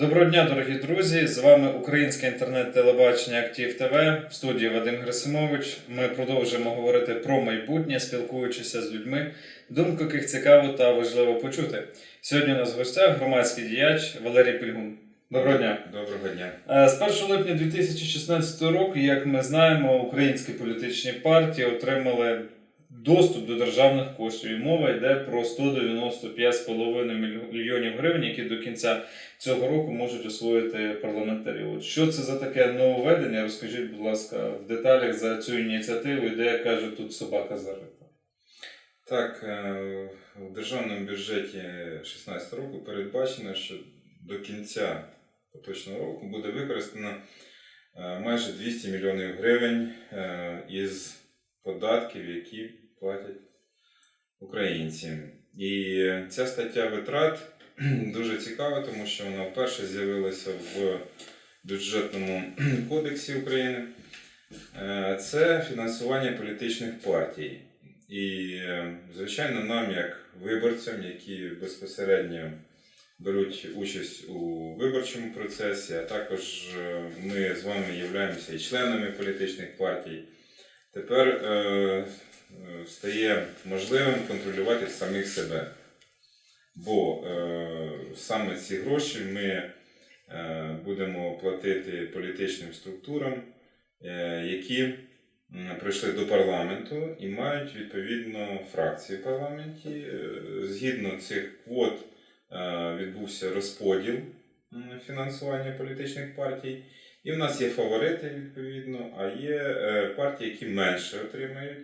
Доброго дня, дорогі друзі! З вами українське інтернет-телебачення Актив ТВ в студії Вадим Грисимович. Ми продовжуємо говорити про майбутнє, спілкуючися з людьми, думку яких цікаво та важливо почути. Сьогодні у нас в гостях громадський діяч Валерій Пільгун. Доброго дня! Доброго дня. Е, З 1 липня 2016 року, як ми знаємо, українські політичні партії отримали доступ до державних коштів. І мова йде про 195,5 мільйонів гривень, які до кінця цього року можуть освоїти парламентарі. От що це за таке нововведення? Розкажіть, будь ласка, в деталях за цю ініціативу, і де як каже, тут собака зарита. Так, е, в державному бюджеті 2016 року передбачено, що до кінця поточного року буде використано е, майже 200 мільйонів гривень е, із податків, які платять українці. І ця стаття витрат дуже цікава, тому що вона вперше з'явилася в бюджетному кодексі України. Е, Це фінансування політичних партій. І, е, звичайно, нам, як виборцям, які безпосередньо беруть участь у виборчому процесі, а також е, ми з вами являємося і членами політичних партій, тепер стає можливим контролювати самих себе. Бо е, саме ці гроші ми е, будемо платити політичним структурам, е, які прийшли до парламенту і мають відповідно фракції в парламенті. Е, Згідно цих квот е, відбувся розподіл фінансування політичних партій. І в нас є фаворити, відповідно, а є е, партії, які менше отримають.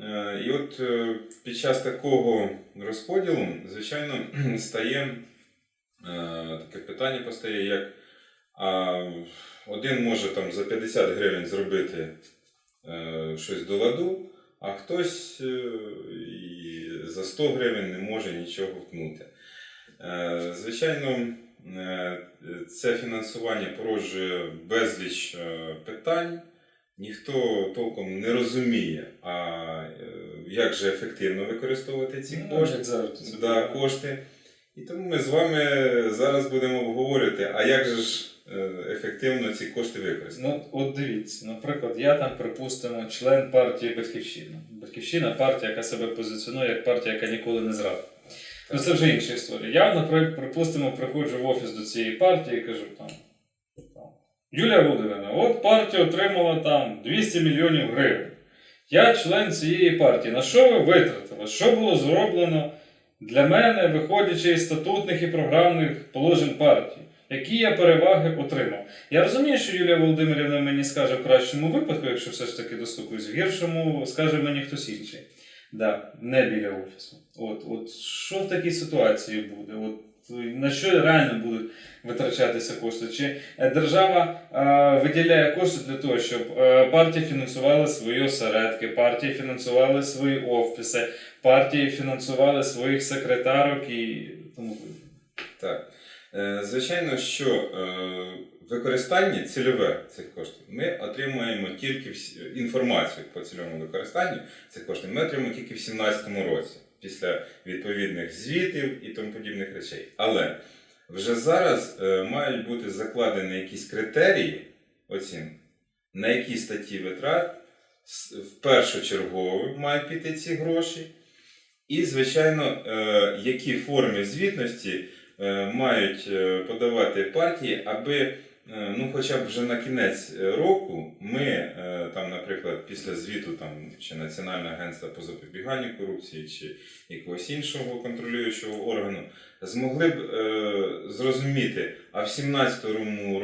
Е, І от е, під час такого розподілу, звичайно, стає е, таке питання постає, як один може там за 50 гривень зробити щось до ладу, а хтось і за 100 гривень не може нічого втнути. Звичайно, це фінансування породжує безліч питань. Ніхто толком не розуміє, а е, як же ефективно використовувати ці Ну, кошти. як завжди. Да, кошти. І тому ми з вами зараз будемо обговорювати, а як же ж е, ефективно ці кошти використати. Ну, от дивіться, наприклад, я там, припустимо, член партії Батьківщина. Батьківщина партія, яка себе позиціонує як партія, яка ніколи не зрадила. Ну, це вже інша історія. Я, наприклад, припустимо, приходжу в офіс до цієї партії і кажу там. там Юлія Володимирівна, от партія отримала там 200 мільйонів гривень. Я член цієї партії. На що ви витратили? Що було зроблено для мене, виходячи із статутних і програмних положень партії? Які я переваги отримав? Я розумію, що Юлія Володимирівна мені скаже в кращому випадку, якщо все ж таки достукуюсь, в гіршому скаже мені хтось інший. Да, не біля офісу. От, от що в такій ситуації буде? От на що реально будуть витрачатися кошти? Чи е, держава е, виділяє кошти для того, щоб е, партії фінансували свої осередки, партії фінансували свої офіси, партії фінансували своїх секретарок і тому? Так. Е, Звичайно, що е, використання цільове цих коштів ми отримуємо тільки вс- інформацію по цільовому використанню цих коштів. Ми отримуємо тільки в 2017 році, після відповідних звітів і тому подібних речей. Але вже зараз е, мають бути закладені якісь критерії оцінки, на які статті витрат в першочергово мають піти ці гроші. І, звичайно, е, які форми звітності е, мають подавати партії, аби ну, хоча б вже на кінець е, року ми, е, там, наприклад, після звіту там, чи Національного агентства по запобіганню корупції, чи якогось іншого контролюючого органу, змогли б е, зрозуміти, а в 2017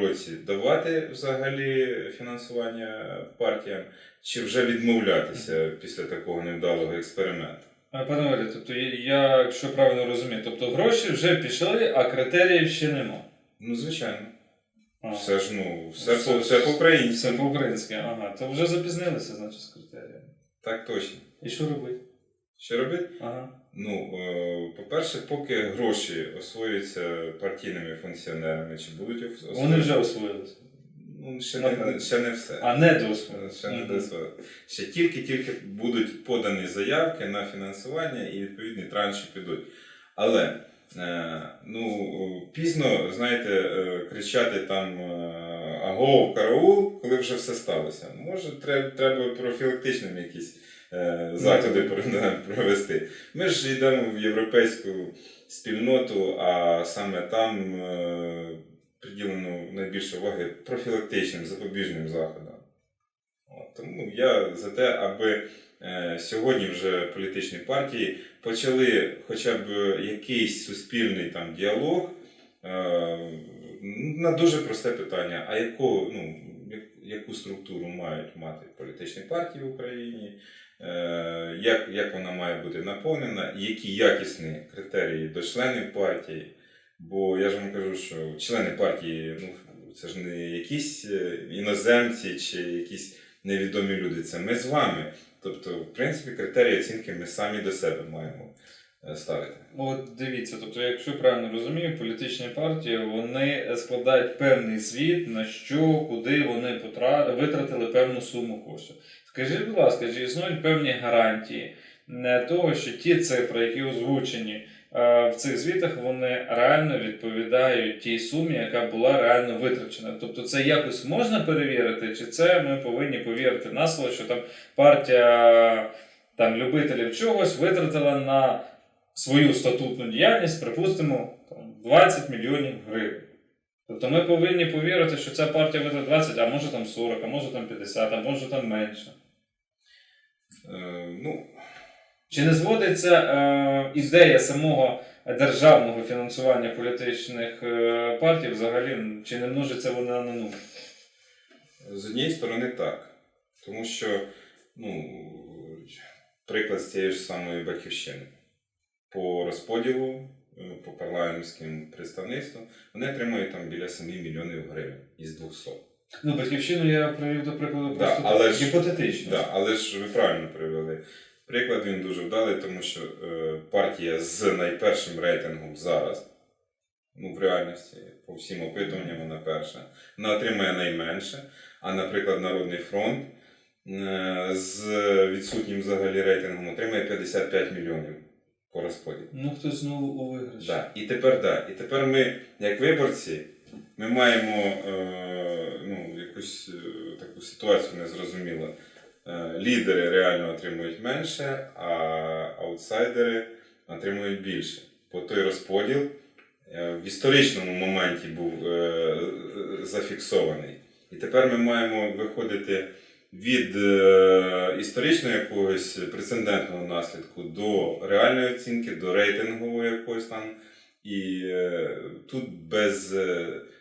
році давати взагалі фінансування партіям, чи вже відмовлятися після такого невдалого експерименту. Пане Валерію, тобто я, якщо правильно розумію, тобто гроші вже пішли, а критеріїв ще нема. Ну, звичайно. А, Все ж ну, все, Все- все по-українськи. Все по-українськи, ага. То вже запізнилися, значить, з критеріями. Так точно. І що робити? Що робити? Ага. Ну, е, по-перше, поки гроші освоюються партійними функціонерами, чи будуть ос- Вони вже освоїлися. Ну, ще не, ще не все. А не досвід. Ще не досвід. Ще тільки-тільки будуть подані заявки на фінансування і відповідні транші підуть. Але ну, пізно, знаєте, е, кричати там е, агов, караул, коли вже все сталося. Може, треба, профілактичним якісь е, заходи провести. Ми ж йдемо в європейську спільноту, а саме там е, приділено найбільше уваги профілактичним запобіжним заходам. Тому я за те, аби е, сьогодні вже політичні партії почали хоча б якийсь суспільний там діалог е, на дуже просте питання: а яку, ну, яку структуру мають мати політичні партії в Україні, е, як, як вона має бути наповнена, які якісні критерії до членів партії. Бо я ж вам кажу, що члени партії, ну це ж не якісь е, іноземці чи якісь невідомі люди, це ми з вами. Тобто, в принципі, критерії оцінки ми самі до себе маємо е, ставити. От дивіться, тобто, якщо правильно розумію, політичні партії вони складають певний звіт, на що, куди вони витратили певну суму коштів. Скажіть, будь ласка, чи існують певні гарантії не того, що ті цифри, які озвучені е, в цих звітах, вони реально відповідають тій сумі, яка була реально витрачена. Тобто це якось можна перевірити, чи це ми повинні повірити на слово, що там партія там любителів чогось витратила на свою статутну діяльність, припустимо, там, 20 мільйонів гривень. Тобто ми повинні повірити, що ця партія витратила 20, а може там 40, а може там 50, а може там менше. Е, ну, Чи не зводиться е, ідея самого державного фінансування політичних е, партій взагалі, чи не множиться вона на нуль? з однієї сторони так. Тому що, ну, приклад з цієї ж самої батьківщини. По розподілу, е, по парламентським представництвам, вони отримують там біля 7 мільйонів гривень із 200. Ну, батьківщину я привів до прикладу Да, просто але так, ж- гіпотетично. Да, але ж ви правильно привели. Приклад він дуже вдалий, тому що е, партія з найпершим рейтингом зараз, ну в реальності, по всім опитуванням вона перша, вона отримає найменше. А, наприклад, Народний фронт е, з відсутнім взагалі рейтингом отримає 55 мільйонів по розподілу. Ну, хтось знову у виграші. Да. І тепер да. І тепер ми, як виборці, ми маємо е, ну, якусь е, таку ситуацію незрозумілу. Е, лідери реально отримують менше, а аутсайдери отримують більше. Бо той розподіл е, в історичному моменті був е, зафіксований. І тепер ми маємо виходити від історичного якогось прецедентного наслідку до реальної оцінки, до рейтингового якогось там. І тут без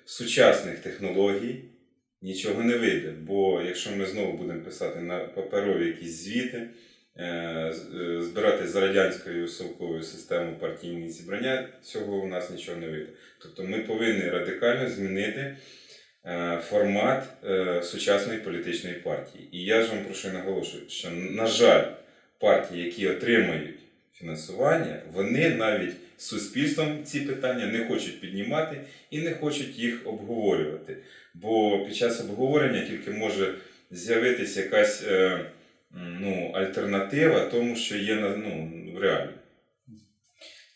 сучасних технологій нічого не вийде. Бо якщо ми знову будемо писати на паперові якісь звіти, е, з- е, збирати радянською совковою системою партійні зібрання, цього у нас нічого не вийде. Тобто ми повинні радикально змінити е, формат сучасної політичної партії. І я ж вам про що наголошую, що, на жаль, партії, які отримають фінансування, вони навіть з суспільством ці питання не хочуть піднімати і не хочуть їх обговорювати. Бо під час обговорення тільки може з'явитися якась е, ну, альтернатива тому, що є ну, в реалі.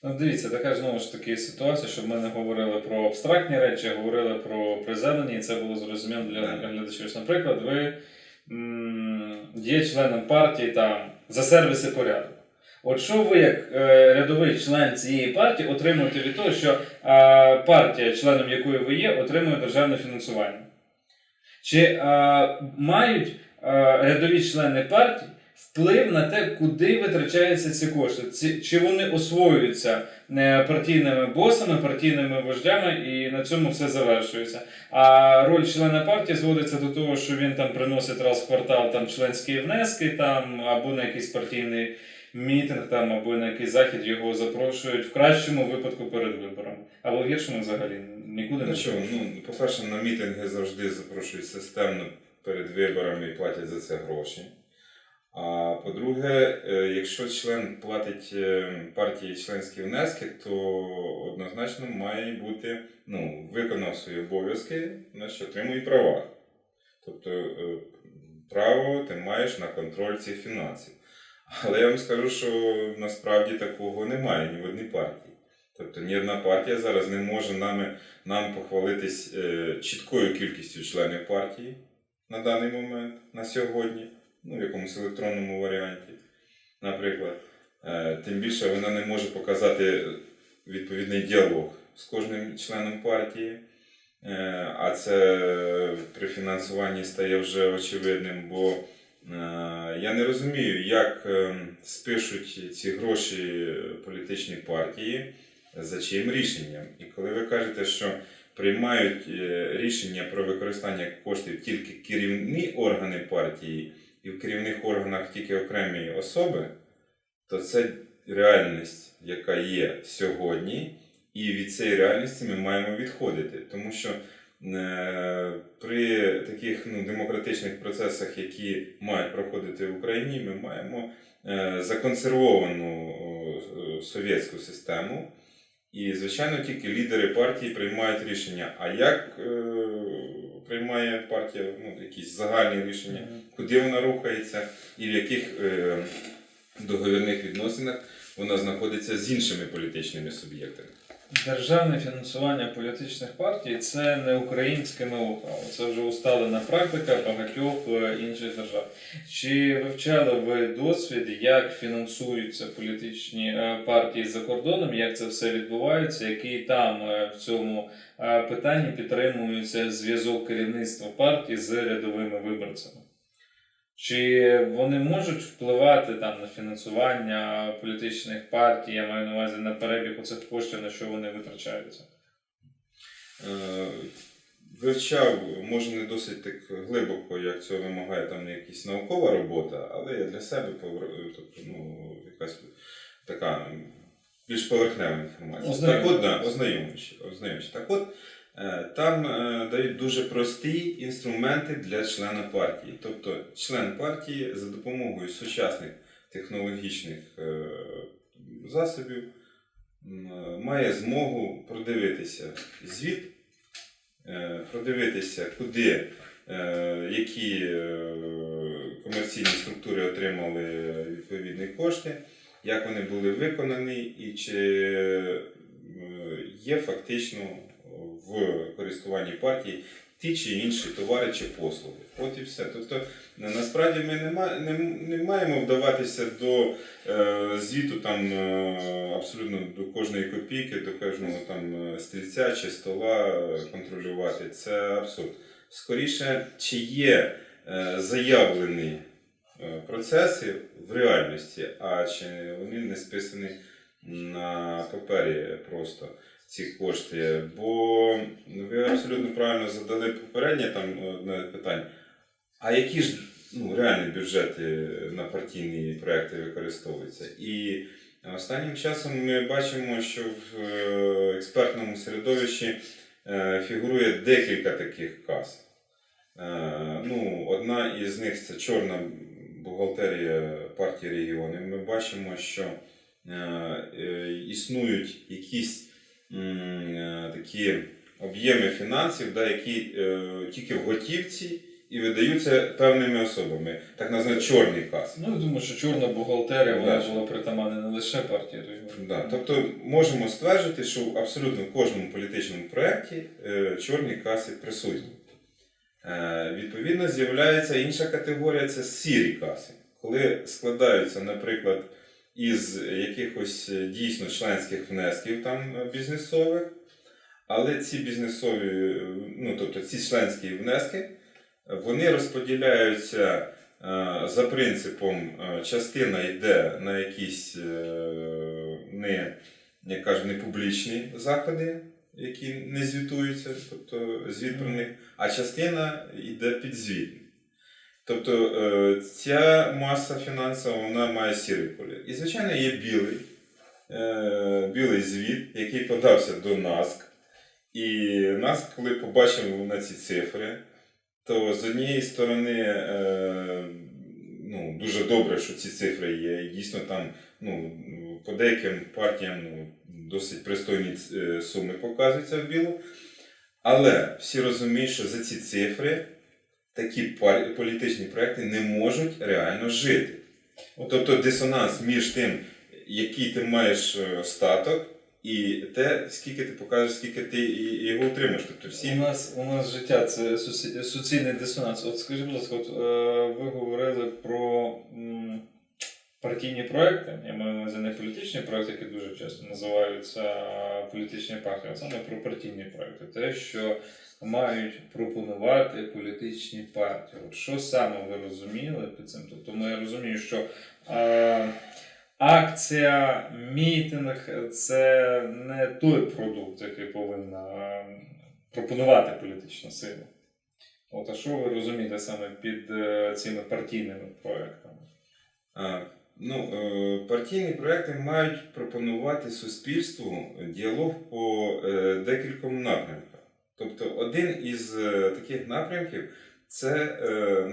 Ну, дивіться, така знову ж таки ситуація, щоб ми не говорили про абстрактні речі, а говорили про приземлені, і це було зрозуміло для глядачів. Наприклад, ви м, є членом партії там за сервіси порядку. От що ви, як е, рядовий член цієї партії, отримуєте від того, що е, партія, членом якої ви є, отримує державне фінансування? Чи е, мають е, рядові члени партії вплив на те, куди витрачаються ці кошти? Ці, чи вони освоюються е, партійними босами, партійними вождями, і на цьому все завершується? А роль члена партії зводиться до того, що він там приносить раз в квартал там членські внески, там або на якийсь партійний мітинг, там або на якийсь захід його запрошують в кращому випадку перед виборами, або в гіршому взагалі нікуди не Ну, запрошують. ну, по-перше, на мітинги завжди запрошують системно перед виборами і платять за це гроші. А по-друге, е, якщо член платить е, партії членські внески, то однозначно має бути, ну, виконав свої обов'язки, значить отримує права. Тобто е, право ти маєш на контроль цих фінансів. Але я вам скажу, що насправді такого немає ні в одній партії. Тобто ні одна партія зараз не може нами, нам похвалитись е, чіткою кількістю членів партії на даний момент, на сьогодні, ну, в якомусь електронному варіанті, наприклад. Е, тим більше вона не може показати відповідний діалог з кожним членом партії. Е, А це при фінансуванні стає вже очевидним, бо я не розумію, як е, спишуть ці гроші політичні партії, за чиїм рішенням. І коли ви кажете, що приймають е, рішення про використання коштів тільки керівні органи партії і в керівних органах тільки окремі особи, то це реальність, яка є сьогодні, і від цієї реальності ми маємо відходити. Тому що е, при таких ну, демократичних процесах, які мають проходити в Україні, ми маємо е, законсервовану е, совєтську систему. І, звичайно, тільки лідери партії приймають рішення. А як е, приймає партія ну, якісь загальні рішення, куди вона рухається і в яких е, договірних відносинах вона знаходиться з іншими політичними суб'єктами. Державне фінансування політичних партій це не українське ноу-хау, це вже усталена практика багатьох е, інших держав. Чи вивчали ви досвід, як фінансуються політичні е, партії за кордоном, як це все відбувається, який там е, в цьому питанні підтримується зв'язок керівництва партії з рядовими виборцями? Чи вони можуть впливати там на фінансування політичних партій, я маю на увазі на перебіг оцих коштів, на що вони витрачаються? Е, Вивчав, може не досить так глибоко, як цього вимагає там якась наукова робота, але я для себе тобто, ну, якась така більш поверхнева інформація. Так от, да, ознайомлюючи. Так от, там е, дають дуже прості інструменти для члена партії. Тобто член партії за допомогою сучасних технологічних е, засобів е, має змогу продивитися звіт, е, продивитися, куди е, які е, комерційні структури отримали відповідні кошти, як вони були виконані і чи е, є фактично в користуванні партії ті чи інші товари чи послуги. От і все. Тобто насправді ми не, ма- не, не маємо вдаватися до е, звіту там е, абсолютно до кожної копійки, до кожного там е, стільця чи стола е, контролювати. Це абсурд. Скоріше, чи є е, заявлені е, процеси в реальності, а чи вони не списані на папері просто ці кошти. Бо ви абсолютно правильно задали попереднє там одне питання. А які ж ну, реальні бюджети на партійні проекти використовуються? І останнім часом ми бачимо, що в е, експертному середовищі е, фігурує декілька таких кас. Е, Ну, одна із них це чорна бухгалтерія партії регіонів. Ми бачимо, що існують якісь такі об'єми фінансів, да, які е, тільки в готівці і видаються певними особами, так названі чорні каси. Ну, я думаю, що чорна бухгалтерія вона Да. була притаманна не лише партії. Да, тобто можемо стверджувати, що в абсолютно кожному політичному проєкті е, чорні каси присутні. Е, відповідно, з'являється інша категорія це сірі каси. Коли складаються, наприклад, із якихось е, дійсно членських внесків там е, бізнесових, але ці бізнесові, е, ну тобто ці членські внески, вони розподіляються за принципом, частина йде на якісь не, як кажуть, не публічні заходи, які не звітуються, тобто звіт про них, а частина йде під звіт. Тобто е, ця маса фінансова вона має сірий колір. І, звичайно, є білий, е, білий звіт, який подався до НАСК. І НАСК, коли побачив на ці цифри, то з однієї сторони е, ну, дуже добре, що ці цифри є. Дійсно там ну, по деяким партіям ну, досить пристойні суми показуються в білу. Але всі розуміють, що за ці цифри такі політичні проекти не можуть реально жити. Тобто дисонанс між тим, який ти маєш е, статок, і те, скільки ти покажеш, скільки ти його отримаєш. Тобто У нас, у нас життя це суці- суцільний дисонанс. От скажіть, будь ласка, е, ви говорили про партійні проекти. Я маю на не політичні проекти, які дуже часто називаються політичні партії, а саме про партійні проекти. Те, що мають пропонувати політичні партії. От що саме ви розуміли під цим? Тобто я розумію, що. Е, Акція, мітинг це не той продукт, який повинна е, пропонувати політична сила. От, а що ви розумієте саме під е, цими партійними проектами? Ну, е, партійні проекти мають пропонувати суспільству діалог по е, декільком напрямках. Тобто, один із е, таких напрямків це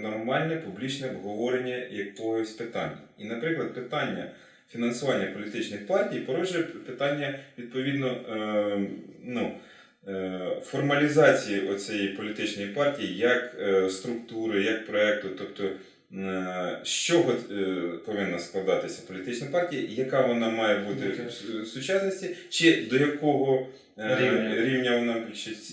нормальне публічне обговорення якогось питання. І, наприклад, питання фінансування політичних партій породжує питання відповідно ну, формалізації оцієї політичної партії як структури, як проекту. Тобто, з чого е, повинна складатися політична партія, яка вона має бути в сучасності, чи до якого е, Рівня. рівня вона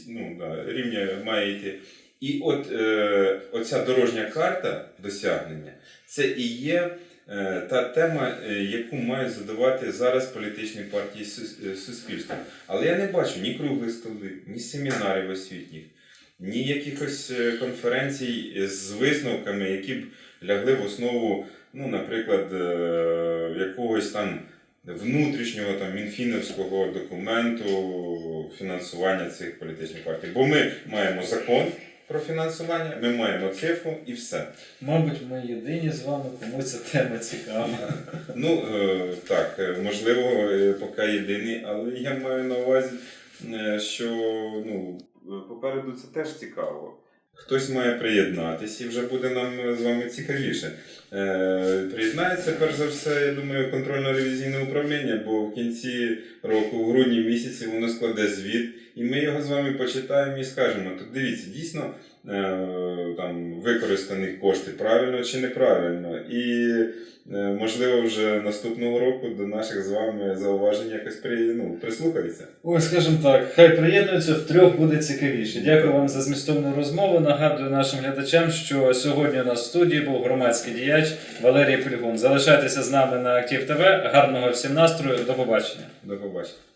ну, да, рівня має йти. І от е, оця дорожня карта досягнення це і є е, та тема, е, яку мають задавати зараз політичні партії е, суспільства. Але я не бачу ні круглих столів, ні семінарів освітніх, ні якихось е, конференцій з висновками, які б лягли в основу, ну, наприклад, е, якогось там внутрішнього там мінфіновського документу фінансування цих політичних партій. Бо ми маємо закон про фінансування, ми маємо цифру і все. Мабуть, ми єдині з вами, кому ця тема цікава. Ну е, так, е, можливо, поки єдиний, але я маю на увазі, що ну, попереду це теж цікаво. Хтось має приєднатися і вже буде нам з вами цікавіше. Е, приєднається, перш за все, я думаю, контрольно-ревізійне управління, бо в кінці року, в грудні місяці, воно складе звіт, і ми його з вами почитаємо і скажемо. Тут дивіться, дійсно там використані кошти правильно чи неправильно. І е, можливо вже наступного року до наших з вами зауважень якось при, ну, прислухаються. Ой, скажімо так, хай приєднуються, втрьох буде цікавіше. Дякую вам за змістовну розмову. Нагадую нашим глядачам, що сьогодні у нас в студії був громадський діяч Валерій Пільгун. Залишайтеся з нами на Актив ТВ. Гарного всім настрою. До побачення. До побачення.